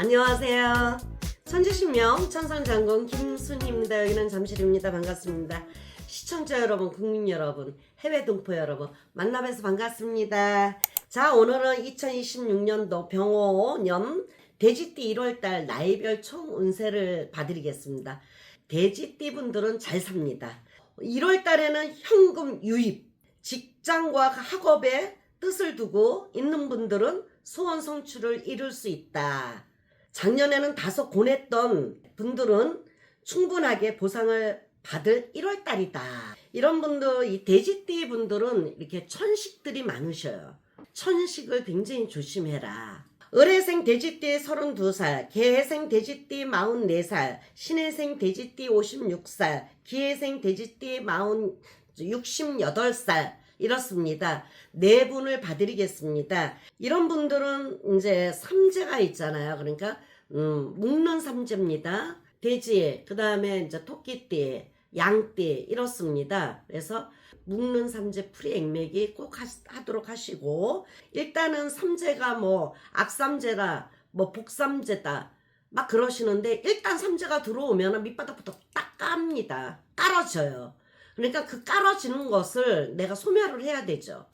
안녕하세요. 천지신명 천상장군 김순희입니다. 여기는 잠실입니다. 반갑습니다. 시청자 여러분, 국민 여러분, 해외 동포 여러분 만나뵈서 반갑습니다. 자 오늘은 2026년도 병호년 돼지띠 1월달 나이별 총 운세를 봐드리겠습니다. 돼지띠 분들은 잘 삽니다. 1월달에는 현금 유입, 직장과 학업에 뜻을 두고 있는 분들은 소원 성취를 이룰 수 있다. 작년에는 다소 고냈던 분들은 충분하게 보상을 받을 1월 달이다. 이런 분들, 이 돼지띠 분들은 이렇게 천식들이 많으셔요. 천식을 굉장히 조심해라. 을해생 돼지띠 32살, 개해생 돼지띠 44살, 신해생 돼지띠 56살, 기해생 돼지띠 40, 68살, 이렇습니다. 네 분을 봐드리겠습니다. 이런 분들은 이제 삼재가 있잖아요. 그러니까 음, 묶는 삼재입니다. 돼지, 그 다음에 이제 토끼띠, 양띠 이렇습니다. 그래서 묶는 삼재 풀이 액맥이 꼭 하, 하도록 하시고 일단은 삼재가 뭐 악삼재라 뭐 복삼재다 막 그러시는데 일단 삼재가 들어오면 밑바닥부터 딱 깝니다. 깔아져요. 그러니까 그 깔아지는 것을 내가 소멸을 해야 되죠.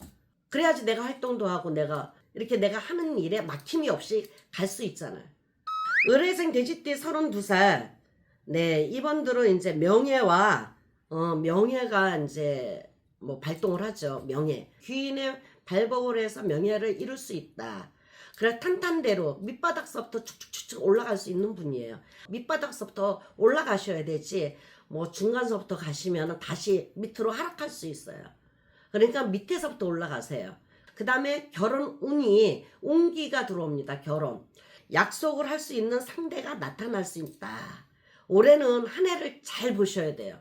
그래야지 내가 활동도 하고 내가 이렇게 내가 하는 일에 막힘이 없이 갈 수 있잖아요. 의뢰생 돼지띠 32살. 네, 이분들은 이제 명예와 어, 명예가 이제 뭐 발동을 하죠. 명예. 귀인의 발복을 해서 명예를 이룰 수 있다. 그래 탄탄대로 밑바닥서부터 축축축축 올라갈 수 있는 분이에요. 밑바닥서부터 올라가셔야 되지. 뭐 중간서부터 가시면 다시 밑으로 하락할 수 있어요. 그러니까 밑에서부터 올라가세요. 그 다음에 결혼 운이 운기가 들어옵니다. 결혼. 약속을 할 수 있는 상대가 나타날 수 있다. 올해는 한 해를 잘 보셔야 돼요.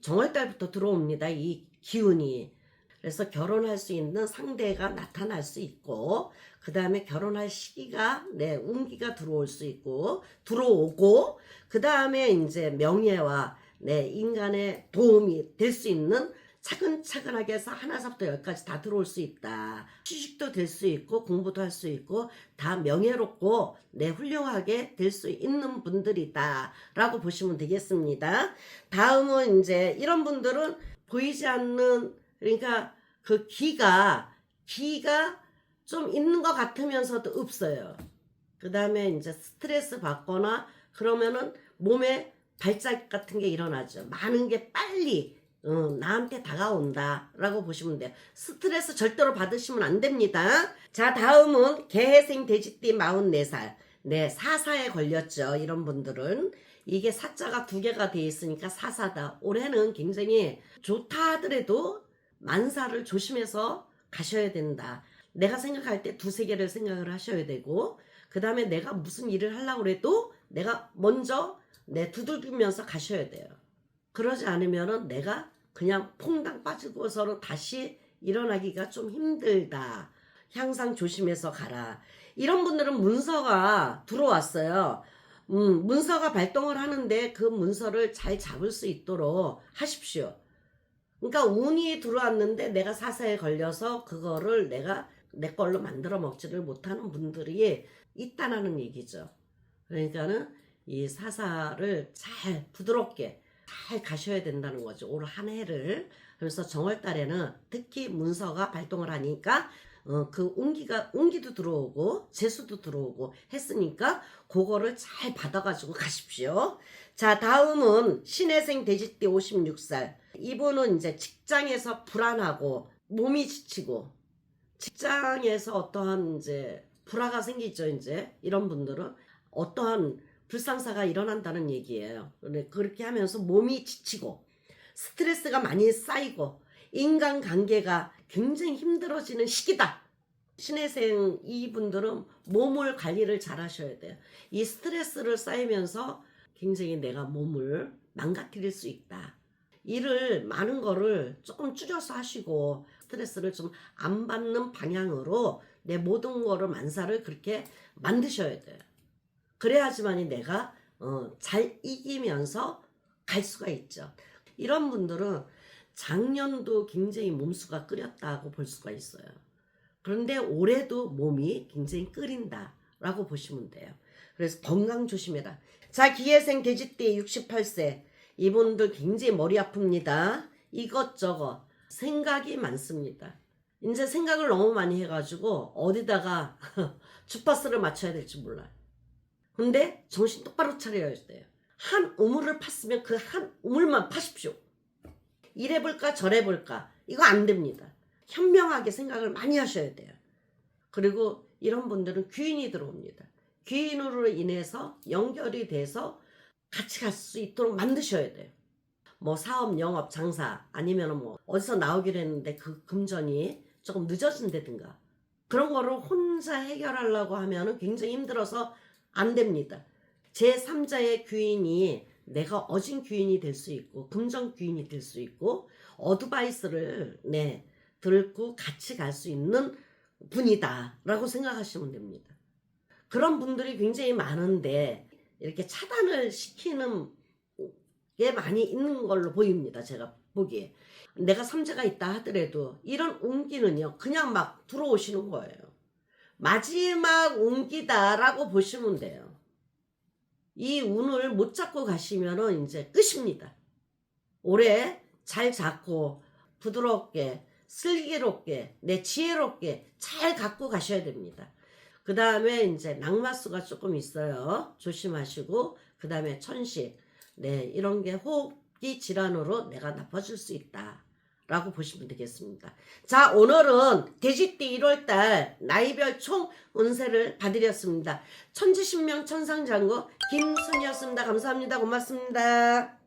정월달부터 들어옵니다. 이 기운이. 그래서 결혼할 수 있는 상대가 나타날 수 있고, 그 다음에 결혼할 시기가, 네, 운기가 들어올 수 있고, 들어오고, 그 다음에 이제 명예와, 네, 인간의 도움이 될 수 있는 차근차근하게 해서 하나서부터 열까지 다 들어올 수 있다. 취직도 될 수 있고 공부도 할 수 있고 다 명예롭고 네 훌륭하게 될 수 있는 분들이다 라고 보시면 되겠습니다. 다음은 이제 이런 분들은 보이지 않는 그러니까 그 기가 기가 좀 있는 것 같으면서도 없어요. 그 다음에 이제 스트레스 받거나 그러면은 몸에 발작 같은 게 일어나죠. 많은 게 빨리 어, 나한테 다가온다라고 보시면 돼요. 스트레스 절대로 받으시면 안 됩니다. 자, 다음은 개해생 돼지띠 44살. 네, 사사에 걸렸죠. 이런 분들은. 이게 사자가 두 개가 돼 있으니까 사사다. 올해는 굉장히 좋다 하더라도 만사를 조심해서 가셔야 된다. 내가 생각할 때 두세 개를 생각을 하셔야 되고, 그 다음에 내가 무슨 일을 하려고 해도 내가 먼저 내 두들기면서 가셔야 돼요. 그러지 않으면은 내가 그냥 퐁당 빠지고서는 다시 일어나기가 좀 힘들다. 항상 조심해서 가라. 이런 분들은 문서가 들어왔어요. 음, 문서가 발동을 하는데 그 문서를 잘 잡을 수 있도록 하십시오. 그러니까 운이 들어왔는데 내가 사사에 걸려서 그거를 내가 내 걸로 만들어 먹지를 못하는 분들이 있다는 얘기죠. 그러니까는 이 사사를 잘 부드럽게 잘 가셔야 된다는 거죠. 올 한 해를. 그래서 정월 달에는 특히 문서가 발동을 하니까 어, 그 운기가 운기도 들어오고 재수도 들어오고 했으니까 그거를 잘 받아가지고 가십시오. 자 다음은 신혜생 돼지띠 56살 이분은 이제 직장에서 불안하고 몸이 지치고 직장에서 어떠한 이제 불화가 생기죠 이제 이런 분들은 어떠한 불상사가 일어난다는 얘기예요. 그렇게 하면서 몸이 지치고 스트레스가 많이 쌓이고 인간관계가 굉장히 힘들어지는 시기다. 신혜생 이분들은 몸을 관리를 잘 하셔야 돼요. 이 스트레스를 쌓이면서 굉장히 내가 몸을 망가뜨릴 수 있다. 일을 많은 거를 조금 줄여서 하시고 스트레스를 좀 안 받는 방향으로 내 모든 거를 만사를 그렇게 만드셔야 돼요. 그래야지만이 내가 어, 잘 이기면서 갈 수가 있죠. 이런 분들은 작년도 굉장히 몸수가 끓였다고 볼 수가 있어요. 그런데 올해도 몸이 굉장히 끓인다라고 보시면 돼요. 그래서 건강 조심해라. 자, 기회생 돼지띠 68세. 이분들 굉장히 머리 아픕니다. 이것저것 생각이 많습니다. 이제 생각을 너무 많이 해가지고 어디다가 주파수를 맞춰야 될지 몰라요. 근데 정신 똑바로 차려야 돼요. 한 우물을 팠으면 그 한 우물만 파십시오. 이래 볼까 저래 볼까 이거 안 됩니다. 현명하게 생각을 많이 하셔야 돼요. 그리고 이런 분들은 귀인이 들어옵니다. 귀인으로 인해서 연결이 돼서 같이 갈 수 있도록 만드셔야 돼요. 뭐 사업, 영업, 장사 아니면 뭐 어디서 나오기로 했는데 그 금전이 조금 늦어진다든가 그런 거를 혼자 해결하려고 하면은 굉장히 힘들어서 안 됩니다. 제 3자의 귀인이 내가 어진 귀인이 될 수 있고 금전 귀인이 될 수 있고 어드바이스를 네 들고 같이 갈 수 있는 분이다라고 생각하시면 됩니다. 그런 분들이 굉장히 많은데 이렇게 차단을 시키는 게 많이 있는 걸로 보입니다. 제가 보기에. 내가 삼재가 있다 하더라도 이런 운기는요. 그냥 막 들어오시는 거예요. 마지막 운기다라고 보시면 돼요. 이 운을 못 잡고 가시면은 이제 끝입니다. 올해 잘 잡고 부드럽게 슬기롭게 내 지혜롭게 잘 갖고 가셔야 됩니다. 그 다음에 이제 낙마수가 조금 있어요. 조심하시고 그 다음에 천식 네 이런 게 호흡기 질환으로 내가 나빠질 수 있다. 라고 보시면 되겠습니다. 자, 오늘은 돼지띠 1월달 나이별 총 운세를 봐드렸습니다. 천지신명 천상장구 김순이었습니다. 감사합니다. 고맙습니다.